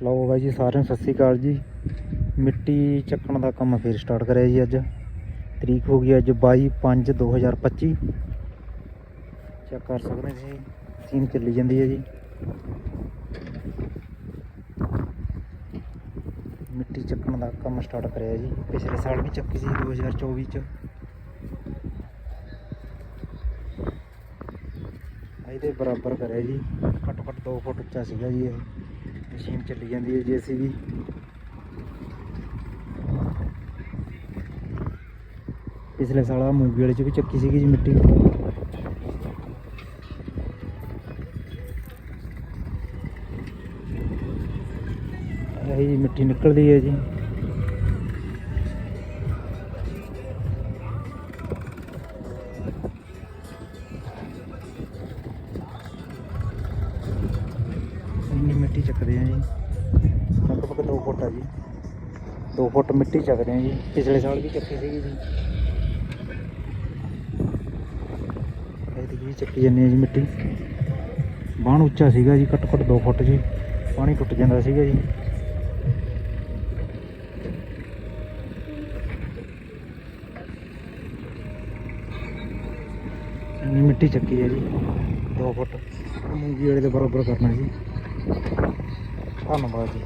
ਲਓ ਬਾਈ ਜੀ ਸਾਰਿਆਂ ਨੂੰ ਸਤਿ ਸ੍ਰੀ ਅਕਾਲ ਜੀ। ਮਿੱਟੀ ਚੱਕਣ ਦਾ ਕੰਮ ਫੇਰ ਸਟਾਰਟ ਕਰਿਆ ਜੀ ਅੱਜ। ਤਰੀਕ ਹੋ ਗਈ ਅੱਜ 22 5 2025 ਚੈੱਕ ਕਰ ਸਕਦੇ ਜੀ। ਸੀਨ ਚੱਲੀ ਜਾਂਦੀ ਹੈ ਜੀ। ਮਿੱਟੀ ਚੱਕਣ ਦਾ ਕੰਮ ਸਟਾਰਟ ਕਰਿਆ ਜੀ। ਪਿਛਲੇ ਸਾਲ ਵੀ ਚੱਕੀ ਸੀ 2024 ਚ। ਇਹਦੇ ਬਰਾਬਰ ਕਰਿਆ ਜੀ। ਘੱਟੋ ਘੱਟ 2 ਫੁੱਟ ਉੱਚਾ ਸੀਗਾ ਜੀ ਇਹ। ਮਸ਼ੀਨ ਚੱਲੀ ਜਾਂਦੀ ਹੈ ਜੀਸੀਬੀ ਪਿਛਲੇ ਸਾਲ ਆ ਮੂੰਗੀ ਵਾਲੇ ਚ ਵੀ ਚੱਕੀ ਸੀਗੀ ਜੀ ਮਿੱਟੀ। ਇਹੀ ਮਿੱਟੀ ਨਿਕਲਦੀ ਹੈ ਜੀ। ਚੱਕਦੇ ਆ ਜੀ। ਲਗਭਗ 2 ਫੁੱਟ ਆ ਜੀ। 2 ਫੁੱਟ ਮਿੱਟੀ ਚੱਕਦੇ ਆ ਜੀ। ਪਿਛਲੇ ਸਾਲ ਵੀ ਚੱਕੀ ਸੀਗੀ ਜੀ। ਇਹਦੀ ਚੱਕੀ ਜਾਂਦੇ ਆ ਜੀ ਮਿੱਟੀ। ਬਾਣ ਉੱਚਾ ਸੀਗਾ ਜੀ, ਘੱਟੋ ਘੱਟ 2 ਫੁੱਟ ਜੀ। ਪਾਣੀ ਟੁੱਟ ਜਾਂਦਾ ਸੀਗਾ ਜੀ। ਇੰਨੀ ਮਿੱਟੀ ਚੱਕੀ ਹੈ ਜੀ। 2 ਫੁੱਟ। ਮੂੰਗੀ ਵਾਲੇ ਦੇ ਬਰਾਬਰ ਕਰਨਾ ਜੀ। ਧੰਨਵਾਦ ਜੀ